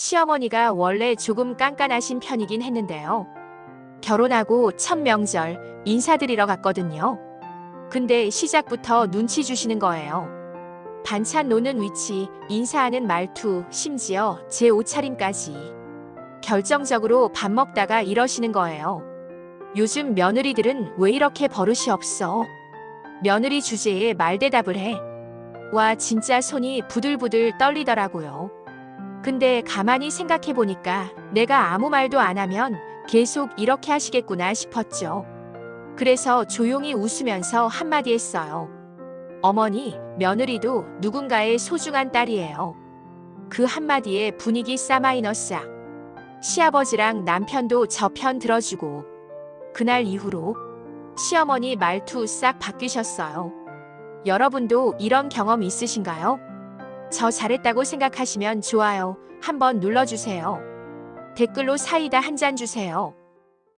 시어머니가 원래 조금 깐깐하신 편이긴 했는데요. 결혼하고 첫 명절 인사드리러 갔거든요. 근데 시작부터 눈치 주시는 거예요. 반찬 놓는 위치, 인사하는 말투, 심지어 제 옷차림까지. 결정적으로 밥 먹다가 이러시는 거예요. 요즘 며느리들은 왜 이렇게 버릇이 없어? 며느리 주제에 말대답을 해. 와, 진짜 손이 부들부들 떨리더라고요. 근데 가만히 생각해 보니까 내가 아무 말도 안 하면 계속 이렇게 하시겠구나 싶었죠. 그래서 조용히 웃으면서 한마디 했어요. 어머니, 며느리도 누군가의 소중한 딸이에요. 그 한마디에 분위기 싸마이너스야. 시아버지랑 남편도 저편 들어주고 그날 이후로 시어머니 말투 싹 바뀌셨어요. 여러분도 이런 경험 있으신가요? 저 잘했다고 생각하시면 좋아요 한번 눌러주세요. 댓글로 사이다 한 잔 주세요.